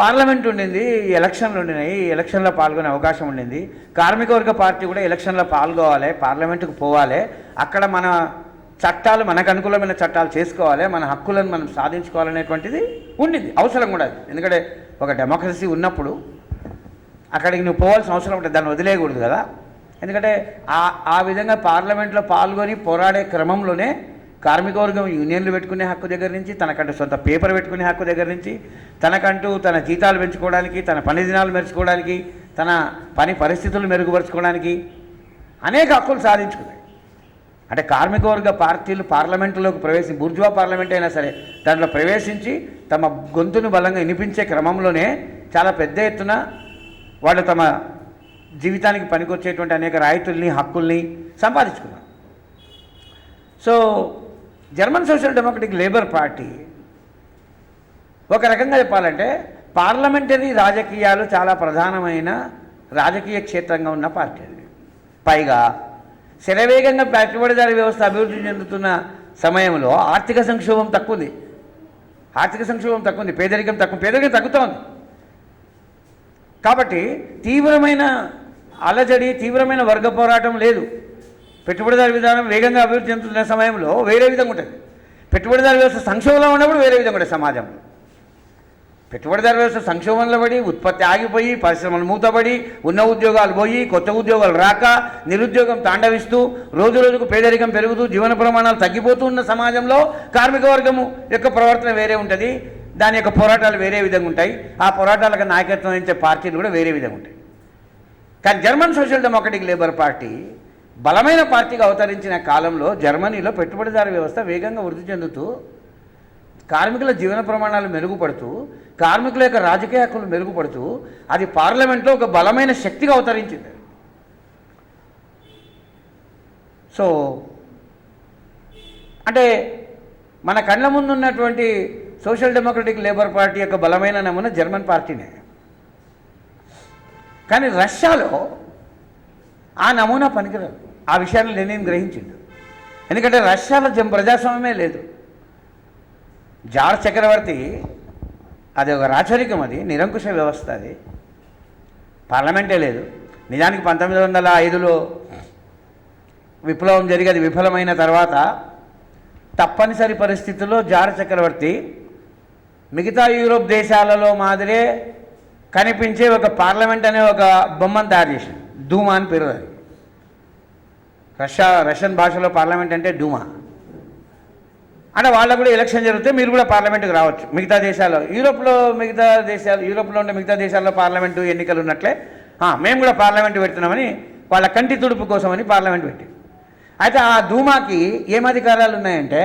Parliament ఉండింది ఎలక్షన్లు ఉండినాయి ఎలక్షన్లో పాల్గొనే అవకాశం ఉండింది. కార్మికవర్గ పార్టీ కూడా ఎలక్షన్లో పాల్గొవాలి పార్లమెంటుకు పోవాలి. అక్కడ మన చట్టాలు మనకు అనుకూలమైన చట్టాలు చేసుకోవాలి మన హక్కులను మనం సాధించుకోవాలనేటువంటిది ఉండింది అవసరం కూడా అది. ఎందుకంటే ఒక డెమోక్రసీ ఉన్నప్పుడు అక్కడికి నువ్వు పోవాల్సిన అవసరం ఉంటుంది దాన్ని వదిలేయకూడదు కదా. ఎందుకంటే ఆ ఆ విధంగా పార్లమెంట్లో పాల్గొని పోరాడే క్రమంలోనే కార్మిక వర్గం యూనియన్లు పెట్టుకునే హక్కు దగ్గర నుంచి తనకంటూ సొంత పేపర్ పెట్టుకునే హక్కు దగ్గర నుంచి తనకంటూ తన జీతాలు పెంచుకోవడానికి తన పని దినాలు మెరుచుకోవడానికి తన పని పరిస్థితులు మెరుగుపరుచుకోవడానికి అనేక హక్కులు సాధించుకున్నాయి. అంటే కార్మిక వర్గ పార్టీలు పార్లమెంటులోకి ప్రవేశి బుర్జువా పార్లమెంట్ అయినా సరే దాంట్లో ప్రవేశించి తమ గొంతును బలంగా వినిపించే క్రమంలోనే చాలా పెద్ద ఎత్తున వాళ్ళు తమ జీవితానికి పనికొచ్చేటువంటి అనేక రాయితుల్ని హక్కుల్ని సంపాదించుకున్నారు. So German social democratic labour party ఒక రకంగా చెప్పాలంటే పార్లమెంటరీ రాజకీయాలు చాలా ప్రధానమైన రాజకీయ క్షేత్రంగా ఉన్న పార్టీ అది పైగా శరవేగంగా పెట్టుబడిదారి వ్యవస్థ అభివృద్ధి చెందుతున్న సమయంలో ఆర్థిక సంక్షోభం తక్కువంది. ఆర్థిక సంక్షోభం తక్కువ ఉంది పేదరికం తక్కువ పేదరికం తగ్గుతోంది కాబట్టి తీవ్రమైన అలజడి తీవ్రమైన వర్గ పోరాటం లేదు. పెట్టుబడిదారు విధానం వేగంగా అభివృద్ధి చెందుతున్న సమయంలో వేరే విధంగా ఉంటుంది. పెట్టుబడిదారు వ్యవస్థ సంక్షోభంలో ఉన్నప్పుడు వేరే విధంగా ఉంటుంది సమాజంలో పెట్టుబడిదారు వ్యవస్థ సంక్షోభంలో పడి ఉత్పత్తి ఆగిపోయి పరిశ్రమలు మూతపడి ఉన్న ఉద్యోగాలు పోయి కొత్త ఉద్యోగాలు రాక నిరుద్యోగం తాండవిస్తూ రోజు రోజుకు పేదరికం పెరుగుతూ జీవన ప్రమాణాలు తగ్గిపోతూ ఉన్న సమాజంలో కార్మిక వర్గము యొక్క ప్రవర్తన వేరే ఉంటుంది. దాని యొక్క పోరాటాలు వేరే విధంగా ఉంటాయి. ఆ పోరాటాలకు నాయకత్వం ఇచ్చే పార్టీలు కూడా వేరే విధంగా ఉంటాయి. కానీ German social democratic labour party బలమైన పార్టీగా అవతరించిన కాలంలో జర్మనీలో పెట్టుబడిదారు వ్యవస్థ వేగంగా వృద్ధి చెందుతూ కార్మికుల జీవన ప్రమాణాలు మెరుగుపడుతూ కార్మికుల యొక్క రాజకీయ హక్కులు మెరుగుపడుతూ అది పార్లమెంట్లో ఒక బలమైన శక్తిగా అవతరించింది. సో అంటే మన కళ్ళ ముందు ఉన్నటువంటి సోషల్ డెమోక్రటిక్ లేబర్ పార్టీ యొక్క బలమైన నమూనా జర్మన్ పార్టీనే. కానీ రష్యాలో ఆ నమూనా పనికిరాదు. ఆ విషయాన్ని లెనిన్ గ్రహించిండు. ఎందుకంటే రష్యాలో జం ప్రజాస్వామ్యమే లేదు. జార్జ్ చక్రవర్తి అది ఒక రాచరికం అది నిరంకుశ వ్యవస్థ అది. పార్లమెంటే లేదు. నిజానికి పంతొమ్మిది వందల ఐదులో విప్లవం జరిగి అది విఫలమైన తర్వాత తప్పనిసరి పరిస్థితుల్లో జార్ చక్రవర్తి మిగతా యూరోప్ దేశాలలో మాదిరే కనిపించే ఒక పార్లమెంట్ అనే ఒక బొమ్మను తయారు చేసింది ధూమా అని పేరు అది. రష్యా రష్యన్ భాషలో పార్లమెంట్ అంటే డూమా. అంటే వాళ్ళకు కూడా ఎలక్షన్ జరిగితే మీరు కూడా పార్లమెంట్కి రావచ్చు. మిగతా దేశాల్లో. యూరోప్లో మిగతా దేశాలు యూరోప్లో ఉండే మిగతా దేశాల్లో పార్లమెంటు ఎన్నికలు ఉన్నట్లే. మేము కూడా పార్లమెంట్ పెడుతున్నామని వాళ్ళ కంటి తుడుపు కోసమని పార్లమెంట్ పెట్టి అయితే ఆ ధూమాకి ఏం అధికారాలు ఉన్నాయంటే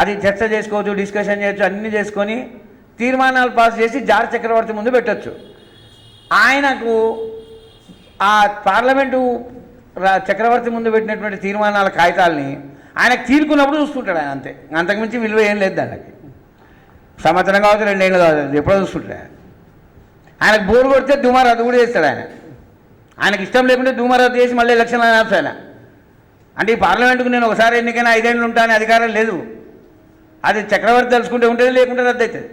అది చర్చ చేసుకోవచ్చు డిస్కషన్ చేయొచ్చు అన్నీ చేసుకొని తీర్మానాలు పాస్ చేసి జార్ చక్రవర్తి ముందు పెట్టచ్చు. ఆయనకు ఆ పార్లమెంటు చక్రవర్తి ముందు పెట్టినటువంటి తీర్మానాల కాగితాలని ఆయనకు తీరుకున్నప్పుడు చూసుకుంటాడు ఆయన అంతే. అంతకుమించి విలువ ఏం లేదు దానికి. సంవత్సరం కావచ్చు రెండేళ్ళు కావచ్చు ఎప్పుడో చూసుకుంటాడు ఆయనకు బోరు కొడితే దుమా రద్దు కూడా చేస్తాడు ఆయన. ఆయనకి ఇష్టం లేకుంటే దుమా రద్దు చేసి మళ్ళీ ఎలక్షన్ అనవచ్చు ఆయన అంటే ఈ పార్లమెంట్కు నేను ఒకసారి ఎన్నికైనా ఐదేళ్ళు ఉంటానే అధికారం లేదు. అది చక్రవర్తి తెలుసుకుంటే ఉంటుంది లేకుంటే రద్దు అవుతుంది.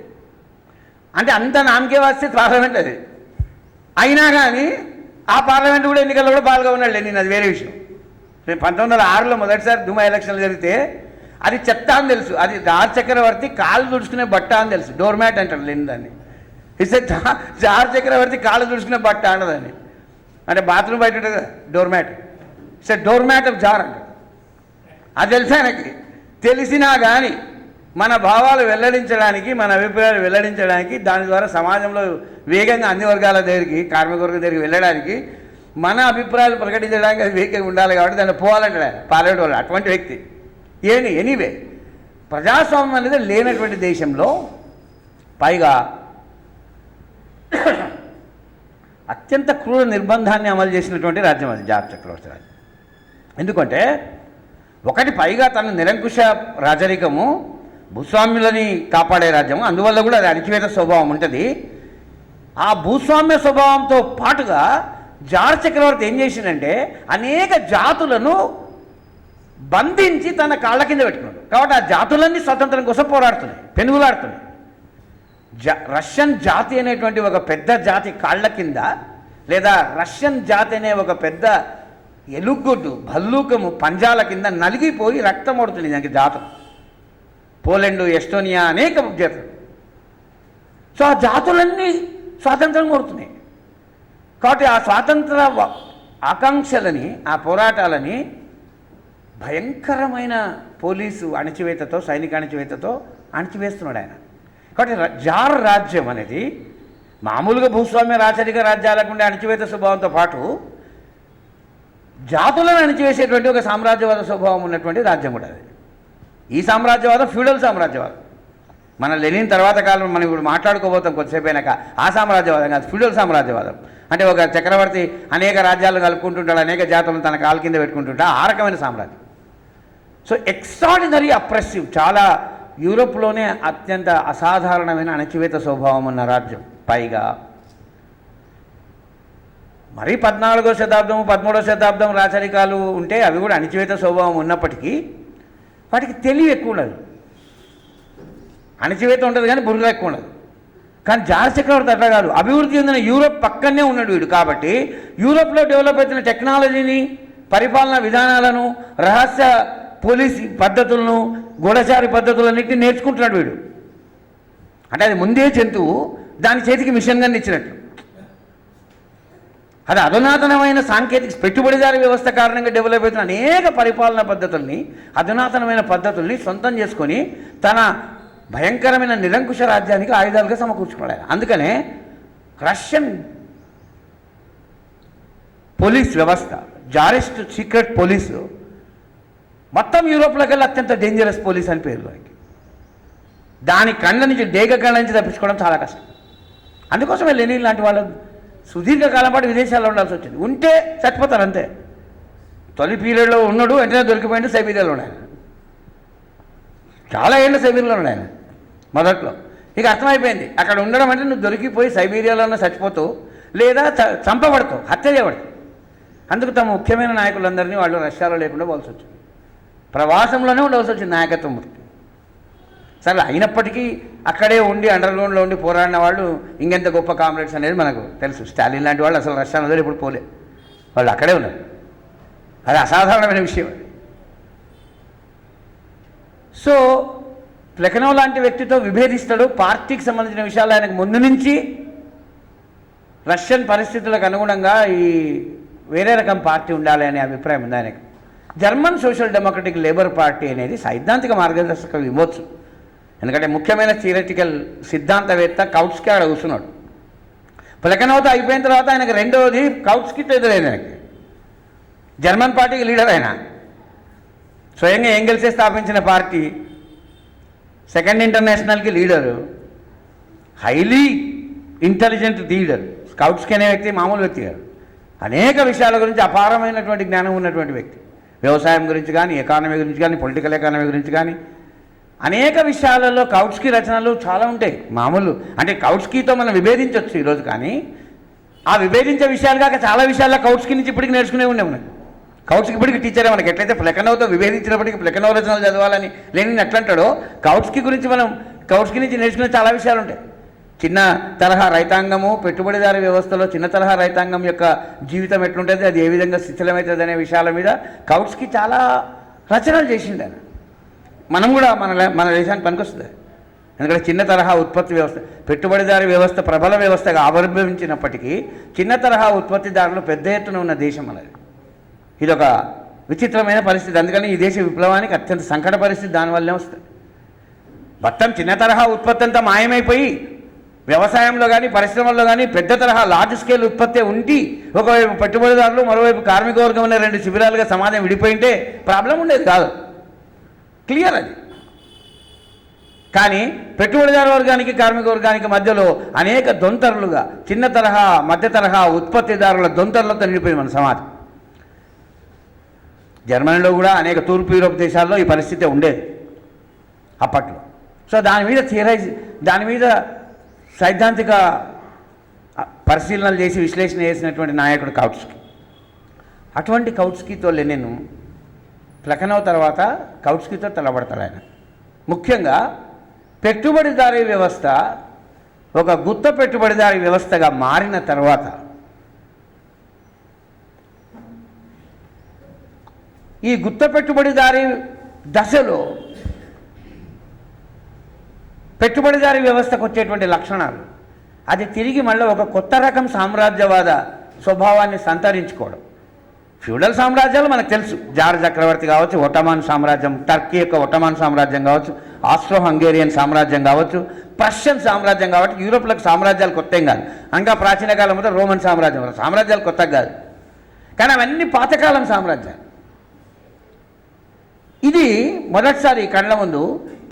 అంటే అంత నామకే వస్తే పార్లమెంట్ అది. అయినా కానీ ఆ పార్లమెంట్ కూడా ఎన్నికల్లో కూడా పాల్గొన్నాడు నేను అది వేరే విషయం. నేను పంతొమ్మిది వందల ఆరులో మొదటిసారి దుమా ఎలక్షన్లు జరిగితే అది చెత్త అని తెలుసు. అది జార్ చక్రవర్తి కాళ్ళు దుడుచుకునే బట్ట అని తెలుసు. డోర్ మ్యాట్ అంటారు లేని దాన్ని. ఇస్తే జార్ చక్రవర్తి కాళ్ళు తుడుచుకునే బట్ట అన్నదాన్ని అంటే బాత్రూమ్ బయట ఉంటుంది కదా door mat. It's door mat of jar అంట అది తెలుసా ఆయనకి? తెలిసినా కానీ మన భావాలు వెల్లడించడానికి మన అభిప్రాయాలు వెల్లడించడానికి దాని ద్వారా సమాజంలో వేగంగా అన్ని వర్గాల దగ్గరికి కార్మిక వర్గం దగ్గరికి వెళ్ళడానికి మన అభిప్రాయాలు ప్రకటించడానికి అది వేగంగా ఉండాలి కాబట్టి దాన్ని పోవాలంటాడు ఆయన వాళ్ళు అటువంటి వ్యక్తి. ఏని ఎనీవే. ప్రజాస్వామ్యం అనేది లేనటువంటి దేశంలో పైగా అత్యంత క్రూర నిర్బంధాన్ని అమలు చేసినటువంటి రాజ్యం అది జాబ్ చక్రవర్తి ఎందుకంటే ఒకటి పైగా తన నిరంకుశ రాజరికము భూస్వామ్యులని కాపాడే రాజ్యము. అందువల్ల కూడా అది అణిచివేత స్వభావం ఉంటుంది. ఆ భూస్వామ్య స్వభావంతో పాటుగా జార్ చక్రవర్తి ఏం చేసిందంటే అనేక జాతులను బంధించి తన కాళ్ళ కింద పెట్టుకున్నాడు. కాబట్టి ఆ జాతులన్నీ స్వతంత్రం కోసం పోరాడుతున్నాయి పెనుగులాడుతున్నాయి. జా రష్యన్ జాతి అనేటువంటి ఒక పెద్ద జాతి కాళ్ళ కింద లేదా రష్యన్ జాతి అనే ఒక పెద్ద ఎలుగొడ్డు భల్లూకము పంజాల కింద నలిగిపోయి రక్తం ఓడుతుంది దానికి జాతం. పోలెండ్ ఎస్టోనియా అనేక జాతులు. సో ఆ జాతులన్నీ స్వాతంత్రం కోరుతున్నాయి. కాబట్టి ఆ స్వాతంత్ర ఆకాంక్షలని ఆ పోరాటాలని భయంకరమైన పోలీసు అణచివేతతో సైనిక అణచివేతతో అణచివేస్తున్నాడు ఆయన. కాబట్టి జార్ రాజ్యం అనేది మామూలుగా భూస్వామ్య రాచరిక రాజ్యాలకు ఉండే అణచివేత స్వభావంతో పాటు జాతులను అణచివేసేటువంటి ఒక సామ్రాజ్యవాద స్వభావం ఉన్నటువంటి రాజ్యం కూడా అది. ఈ సామ్రాజ్యవాదం ఫ్యూడల్ సామ్రాజ్యవాదం. మన లెనిన్ తర్వాత కాలం మనం ఇప్పుడు మాట్లాడుకోబోతాం కొద్దిసేపు అయినాక. ఆ సామ్రాజ్యవాదం కాదు ఫ్యూడల్ సామ్రాజ్యవాదం. అంటే ఒక చక్రవర్తి అనేక రాజ్యాలు కలుపుకుంటుంటాడు అనేక జాతులను తన కాలు కింద పెట్టుకుంటుంటా ఆ రకమైన సామ్రాజ్యం. సో ఎక్స్ట్రాడినరీ అప్రెసివ్ చాలా యూరోప్లోనే అత్యంత అసాధారణమైన అణచివేత స్వభావం ఉన్న రాజ్యం. పైగా మరీ పద్నాలుగో శతాబ్దం పదమూడో శతాబ్దం రాచరికాలు ఉంటే అవి కూడా అణచివేత స్వభావం ఉన్నప్పటికీ వాటికి తెలివి ఎక్కువ ఉండదు అణచివేత ఉండదు కానీ బుర్ర ఎక్కువ ఉండదు కానీ జార్జ్ చక్రవర్తి అట్లా కాదు. అభివృద్ధి చెందిన యూరోప్ పక్కనే ఉన్నాడు వీడు కాబట్టి యూరోప్లో డెవలప్ అవుతున్న టెక్నాలజీని పరిపాలనా విధానాలను రహస్య పోలీస్ పద్ధతులను గూఢచారి పద్ధతులన్నింటినీ నేర్చుకుంటున్నాడు వీడు. అంటే అది ముందే జంతువు దాని చేతికి మిషన్ గన్ ఇచ్చినట్టు. అది అధునాతనమైన సాంకేతిక పెట్టుబడిదారి వ్యవస్థ కారణంగా డెవలప్ అవుతున్న అనేక పరిపాలనా పద్ధతుల్ని అధునాతనమైన పద్ధతుల్ని సొంతం చేసుకొని తన భయంకరమైన నిరంకుశ రాజ్యానికి ఆయుధాలుగా సమకూర్చుకున్నాడు ఆయన. అందుకనే రష్యన్ పోలీస్ వ్యవస్థ జారెస్ట్ సీక్రెట్ పోలీసు మొత్తం యూరోప్లోకి వెళ్ళి అత్యంత డేంజరస్ పోలీస్ అని పేరు దానికి దాని కళ్ళ నుంచి డేగ కళ్ళ నుంచి తప్పించుకోవడం చాలా కష్టం అందుకోసమే లెనిన్ లాంటి వాళ్ళు సుదీర్ఘకాలం పాటు విదేశాల్లో ఉండాల్సి వచ్చింది. ఉంటే చచ్చిపోతారు అంతే. తొలి పీరియడ్లో ఉన్నాడు వెంటనే దొరికిపోయింది సైబీరియాలో ఉన్నాడు. చాలా ఏళ్ళు సైబీరియాలో ఉన్నాడు మొదట్లో ఇక అర్థమైపోయింది. అక్కడ ఉండడం అంటే నువ్వు దొరికిపోయి సైబీరియాలోనే చచ్చిపోతావు లేదా చ- చంపబడతావు హత్య చేయబడతావు. అందుకు తమ ముఖ్యమైన నాయకులందరినీ వాళ్ళు రష్యాలో లేకుండా పోవాల్సి వచ్చింది. ప్రవాసంలోనే ఉండవలసి వచ్చింది నాయకత్వం. సరే అయినప్పటికీ అక్కడే ఉండి అండర్గ్రౌండ్లో ఉండి పోరాడిన వాళ్ళు ఇంకెంత గొప్ప కామ్రేడ్స్ అనేది మనకు తెలుసు. స్టాలిన్ లాంటి వాళ్ళు అసలు రష్యా వదిలి ఇప్పుడు పోలే. వాళ్ళు అక్కడే ఉన్నారు. అది అసాధారణమైన విషయం అది. సో ప్లెకనో లాంటి వ్యక్తితో విభేదిస్తాడు. పార్టీకి సంబంధించిన విషయాలు ఆయనకు ముందు నుంచి రష్యన్ పరిస్థితులకు అనుగుణంగా ఈ వేరే రకం పార్టీ ఉండాలి అనే అభిప్రాయం ఉంది ఆయనకు. German social democratic labour party అనేది సైద్ధాంతిక మార్గదర్శక విమోచం ఎందుకంటే ముఖ్యమైన థియరటికల్ సిద్ధాంతవేత్త కౌట్స్కి ఆడ కూర్చున్నాడు. ప్లెకనోతో అయిపోయిన తర్వాత ఆయనకు రెండవది కౌట్స్కి ఎదురైంది ఆయనకి. జర్మన్ పార్టీకి లీడర్ ఆయన. స్వయంగా ఎంగెల్సే స్థాపించిన పార్టీ సెకండ్ ఇంటర్నేషనల్కి లీడరు హైలీ ఇంటెలిజెంట్ లీడర్ స్కౌట్స్కి అనే వ్యక్తి మామూలు వ్యక్తి కాదు. అనేక విషయాల గురించి అపారమైనటువంటి జ్ఞానం ఉన్నటువంటి వ్యక్తి. వ్యవసాయం గురించి కానీ ఎకానమీ గురించి కానీ పొలిటికల్ ఎకానమీ గురించి కానీ అనేక విషయాలలో కౌట్స్కి రచనలు చాలా ఉంటాయి మామూలు. అంటే కౌట్స్కీతో మనం విభేదించవచ్చు ఈరోజు కానీ ఆ విభేదించే విషయాలు కాక చాలా విషయాల్లో కౌట్స్కి నుంచి ఇప్పటికి నేర్చుకునే ఉండే మనం. కౌట్స్కి ఇప్పటికి టీచరే మనకి. ఎట్లయితే ప్లెకనోతో విభేదించినప్పటికీ ప్లెకనో రచనలు చదవాలని లేని ఎట్లంటాడో కౌట్స్కి గురించి మనం కౌట్స్కి నుంచి నేర్చుకునే చాలా విషయాలు ఉంటాయి. చిన్న తరహా రైతాంగము పెట్టుబడిదారు వ్యవస్థలో చిన్న తరహా రైతాంగం యొక్క జీవితం ఎట్లుంటుంది అది ఏ విధంగా శిథిలమవుతుంది అనే విషయాల మీద కౌట్స్కి చాలా రచనలు చేసిండు ఆయన. మనం కూడా మన మన దేశానికి పనికొస్తుంది. ఎందుకంటే చిన్న తరహా ఉత్పత్తి వ్యవస్థ పెట్టుబడిదారు వ్యవస్థ ప్రబల వ్యవస్థగా ఆవిర్భవించినప్పటికీ చిన్న తరహా ఉత్పత్తిదారులు పెద్ద ఎత్తున ఉన్న దేశం అనేది ఇదొక విచిత్రమైన పరిస్థితి. అందుకని ఈ దేశ విప్లవానికి అత్యంత సంకట పరిస్థితి దానివల్లనే వస్తుంది. మొత్తం చిన్న తరహా ఉత్పత్తి అంతా మాయమైపోయి వ్యవసాయంలో కానీ పరిశ్రమల్లో కానీ పెద్ద తరహా లార్జ్ స్కేల్ ఉత్పత్తి ఉండి ఒకవైపు పెట్టుబడిదారులు మరోవైపు కార్మికవర్గం అనే రెండు శిబిరాలుగా సమాజం విడిపోయింటే ప్రాబ్లం ఉండేది కాదు. క్లియర్ అది. కానీ పెట్టుబడిదారు వర్గానికి కార్మిక వర్గానికి మధ్యలో అనేక దొంతరులుగా చిన్న తరహా మధ్య తరహా ఉత్పత్తిదారుల దొంతరులతో నిండిపోయింది మన సమాజం. జర్మనీలో కూడా అనేక తూర్పు యూరోప్ దేశాల్లో ఈ పరిస్థితి ఉండేది అప్పట్లో. సో దాని మీద థియరైజ్ దాని మీద సైద్ధాంతిక పరిశీలనలు చేసి విశ్లేషణ చేసినటువంటి నాయకుడు కౌట్స్కి. అటువంటి కౌట్స్కితో నేను ప్లకనవ్ తర్వాత కౌట్స్కితో తలబడతాడు ఆయన. ముఖ్యంగా పెట్టుబడిదారీ వ్యవస్థ ఒక గుత్త పెట్టుబడిదారి వ్యవస్థగా మారిన తర్వాత ఈ గుత్త పెట్టుబడిదారి దశలో పెట్టుబడిదారీ వ్యవస్థకు వచ్చేటువంటి లక్షణాలు. అది తిరిగి మళ్ళీ ఒక కొత్త రకం సామ్రాజ్యవాద స్వభావాన్ని సంతరించుకోవడం. ఫ్యూడల్ సామ్రాజ్యాలు మనకు తెలుసు. జార్ చక్రవర్తి కావచ్చు ఒటమాన్ సామ్రాజ్యం టర్కీ యొక్క ఒటమాన్ సామ్రాజ్యం కావచ్చు ఆస్ట్రో హంగేరియన్ సామ్రాజ్యం కావచ్చు ప్రష్యన్ సామ్రాజ్యం కాబట్టి యూరోప్లకు సామ్రాజ్యాలు కొత్త ఏం కాదు. ఇంకా ప్రాచీన కాలం రోమన్ సామ్రాజ్యం సామ్రాజ్యాలు కొత్త కాదు. కానీ అవన్నీ పాతకాలం సామ్రాజ్యాలు. ఇది మొదటిసారి ఈ కళ్ళ ముందు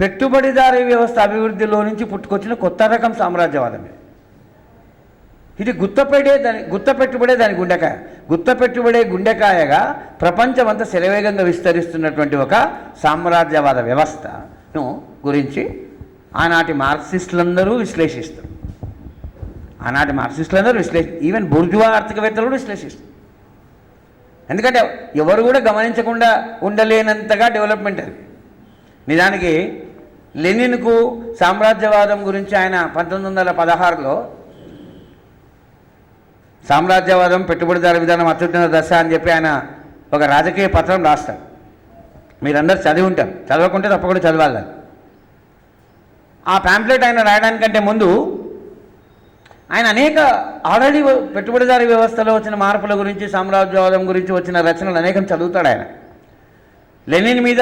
పెట్టుబడిదారీ వ్యవస్థ అభివృద్ధిలో నుంచి పుట్టుకొచ్చిన కొత్త రకం సామ్రాజ్యవాదం ఇది గుత్తపెట్టే దాని గుత్తపెట్టుబడే దాని గుండెకాయ. గుత్తపెట్టుబడే గుండెకాయగా ప్రపంచమంతా శరవేగంగా విస్తరిస్తున్నటువంటి ఒక సామ్రాజ్యవాద వ్యవస్థను గురించి ఆనాటి మార్క్సిస్టులందరూ విశ్లేషిస్తారు. ఆనాటి మార్క్సిస్టులందరూ విశ్లేషి ఈవెన్ బుర్జువా ఆర్థికవేత్తలు కూడా విశ్లేషిస్తారు. ఎందుకంటే ఎవరు కూడా గమనించకుండా ఉండలేనంతగా డెవలప్మెంట్ అది. నిజానికి లెనిన్కు సామ్రాజ్యవాదం గురించి ఆయన పంతొమ్మిది వందల పదహారులో సామ్రాజ్యవాదం పెట్టుబడిదారు విధానం అత్యున్నత దశ అని చెప్పి ఆయన ఒక రాజకీయ పత్రం రాస్తాడు. మీరందరూ చదివి ఉంటారు. చదవకుంటే తప్పకుండా చదవాలి. ఆ ప్యాంప్లెట్ ఆయన రాయడానికంటే ముందు ఆయన అనేక ఆల్రెడీ పెట్టుబడిదారు వ్యవస్థలో వచ్చిన మార్పుల గురించి సామ్రాజ్యవాదం గురించి వచ్చిన రచనలు అనేకం చదువుతాడు ఆయన. లెనిన్ మీద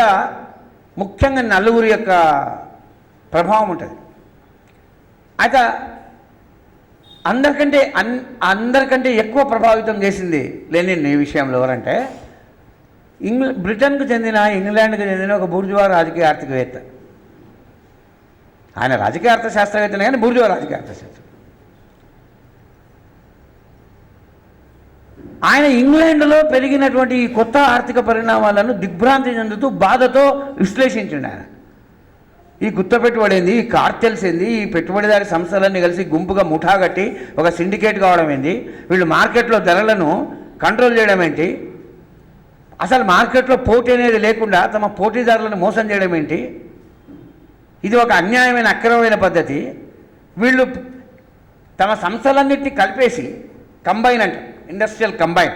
ముఖ్యంగా నలుగురు యొక్క ప్రభావం ఉంటుంది. అయితే అందరికంటే అన్ అందరికంటే ఎక్కువ ప్రభావితం చేసింది లెనిన్ ఈ విషయంలో ఎవరంటే ఇంగ్ల బ్రిటన్కు చెందిన ఇంగ్లాండ్కు చెందిన ఒక బూర్జువా రాజకీయ ఆర్థికవేత్త. ఆయన రాజకీయ అర్థశాస్త్రవేత్తనే కానీ బూర్జువా రాజకీయ అర్థశాస్త్రం. ఆయన ఇంగ్లాండ్లో పెరిగినటువంటి ఈ కొత్త ఆర్థిక పరిణామాలను దిగ్భ్రాంతి చెందుతూ బాధతో విశ్లేషించిండు ఆయన ఈ గుత్త పెట్టుబడి ఏంది ఈ కార్టెల్స్ ఏంది ఈ పెట్టుబడిదారి సంస్థలన్నీ కలిసి గుంపుగా ముఠా కట్టి ఒక సిండికేట్ కావడం ఏంది? వీళ్ళు మార్కెట్లో ధరలను కంట్రోల్ చేయడం ఏంటి? అసలు మార్కెట్లో పోటీ అనేది లేకుండా తమ పోటీదారులను మోసం చేయడం ఏంటి? ఇది ఒక అన్యాయమైన అక్రమమైన పద్ధతి. వీళ్ళు తమ సంస్థలన్నింటినీ కలిపేసి కంబైన్ అంట ఇండస్ట్రియల్ కంబైన్.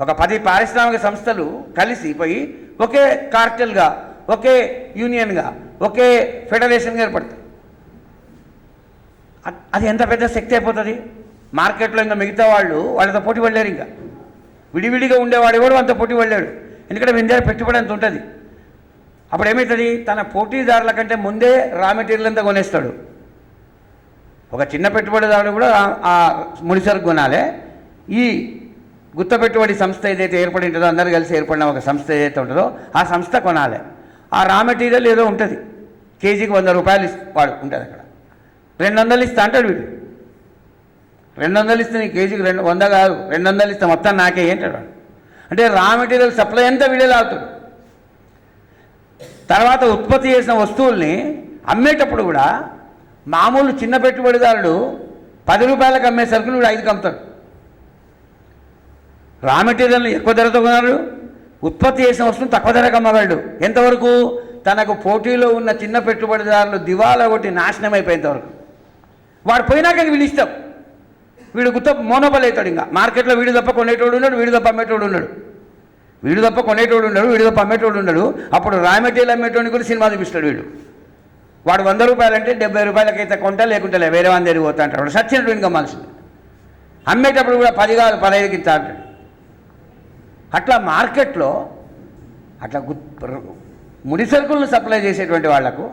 ఒక పది పారిశ్రామిక సంస్థలు కలిసి పోయి ఒకే కార్టెల్గా ఒకే యూనియన్గా ఒకే ఫెడరేషన్గా ఏర్పడతాయి అది ఎంత పెద్ద శక్తి అయిపోతుంది? మార్కెట్లో ఇంకా మిగతా వాళ్ళు వాళ్ళతో పోటీ పడలేరు ఇంకా. విడివిడిగా ఉండేవాడు కూడా అంత పోటీ పడలేడు. ఎందుకంటే విందే పెట్టుబడి అంత ఉంటుంది. అప్పుడు ఏమవుతుంది తన పోటీదారుల కంటే ముందే రా మెటీరియల్ అంతా కొనేస్తాడు. ఒక చిన్న పెట్టుబడిదారుడు కూడా ఆ ముడిసరుకు కొనాలి. ఈ గుత్త పెట్టుబడి సంస్థ ఏదైతే ఏర్పడి ఉంటుందో అందరూ కలిసి ఏర్పడిన ఒక సంస్థ ఏదైతే ఉంటుందో ఆ సంస్థ కొనాలి. ఆ రా మెటీరియల్ ఏదో ఉంటుంది. కేజీకి వంద రూపాయలు వాడు ఉంటుంది అక్కడ. రెండు వందలు ఇస్తా అంటాడు వీడు. రెండు వందలు ఇస్తే నీ కేజీకి రెండు వంద కాదు రెండు వందలు ఇస్తే మొత్తం నాకే ఏంటాడు వాడు. అంటే రా మెటీరియల్ సప్లై అంతా వీడే లాగుతాడు. తర్వాత ఉత్పత్తి చేసిన వస్తువుల్ని అమ్మేటప్పుడు కూడా మామూలు చిన్న పెట్టుబడిదారుడు పది రూపాయలకు అమ్మే సరుకులు వీడు ఐదుకి అమ్ముతాడు. రా మెటీరియల్ని ఎక్కువ ధరతో కొన్నారు ఉత్పత్తి చేసిన వస్తువుని తక్కువ ధరకు అమ్మగలడు. ఎంతవరకు? తనకు పోటీలో ఉన్న చిన్న పెట్టుబడిదారులు దివాలా కొట్టి నాశనం అయిపోయేంతవరకు వాడు పోయినాక వీళ్ళు ఇస్తాం వీడు గుత్త మోనోబల్ అవుతాడు ఇంకా. మార్కెట్లో వీడు తప్ప కొనేటోడు ఉన్నాడు వీడు తప్ప అమ్మేటోడు ఉన్నాడు. వీడు తప్ప కొనేటోడు ఉన్నాడు వీడు తప్ప అమ్మేటోడు ఉన్నాడు. అప్పుడు రా మెటీరియల్ అమ్మేటోడిని కూడా సినిమా చూపిస్తాడు వీడు. వాడు వంద రూపాయలంటే డెబ్బై రూపాయలకైతే కొంటా లేకుంటే వేరే వంద పోతా అంటాడు. వాడు సచ్చినట్టు ఇంకా మనుషులు అమ్మేటప్పుడు కూడా పది కాదు పదహైదుకి ఇస్తా అంటాడు. అట్లా మార్కెట్లో అట్లా గుత్ ముడి సరుకులను సప్లై చేసేటువంటి వాళ్ళకు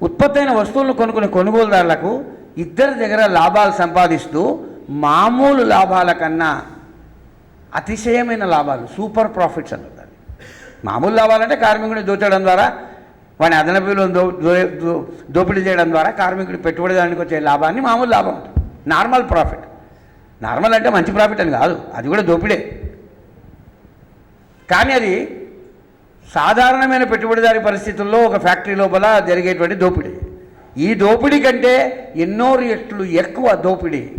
ఉత్పత్తి అయిన వస్తువులను కొనుక్కునే కొనుగోలుదారులకు ఇద్దరి దగ్గర లాభాలు సంపాదిస్తూ మామూలు లాభాల కన్నా అతిశయమైన లాభాలు సూపర్ ప్రాఫిట్స్ అంటారు మామూలు లాభాలంటే కార్మికుడిని దోచడం ద్వారా వాడిని అదనపు విలువను దో దోపిడీ చేయడం ద్వారా కార్మికుడి పెట్టుబడిదానికి వచ్చే లాభాన్ని మామూలు లాభం నార్మల్ ప్రాఫిట్. నార్మల్ అంటే మంచి ప్రాఫిట్ అని కాదు అది కూడా దోపిడే. కానీ అది సాధారణమైన పెట్టుబడిదారి పరిస్థితుల్లో ఒక ఫ్యాక్టరీ లోపల జరిగేటువంటి దోపిడీ. ఈ దోపిడీ కంటే ఎన్నో రెట్లు ఎక్కువ దోపిడీ.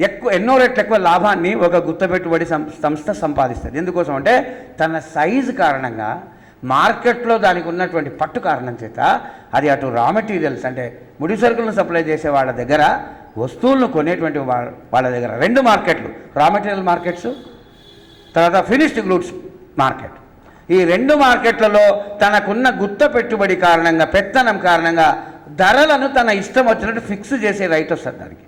ఎక్కువ ఎన్నో రెట్లు ఎక్కువ లాభాన్ని ఒక గుత్త పెట్టుబడి సం- సంస్థ సంపాదిస్తుంది. ఎందుకోసం అంటే తన సైజు కారణంగా మార్కెట్లో దానికి ఉన్నటువంటి పట్టు కారణం చేత అది అటు రా మెటీరియల్స్ అంటే ముడి సరుకులను సప్లై చేసే వాళ్ళ దగ్గర వస్తువులను కొనేటువంటి వాళ్ళ దగ్గర రెండు మార్కెట్లు. రా మెటీరియల్ మార్కెట్స్ తర్వాత ఫినిష్డ్ గూడ్స్ మార్కెట్. ఈ రెండు మార్కెట్లలో తనకున్న గుత్త పెట్టుబడి కారణంగా పెత్తనం కారణంగా ధరలను తన ఇష్టం వచ్చినట్టు ఫిక్స్ చేసే రైట్ వస్తుంది దానికి.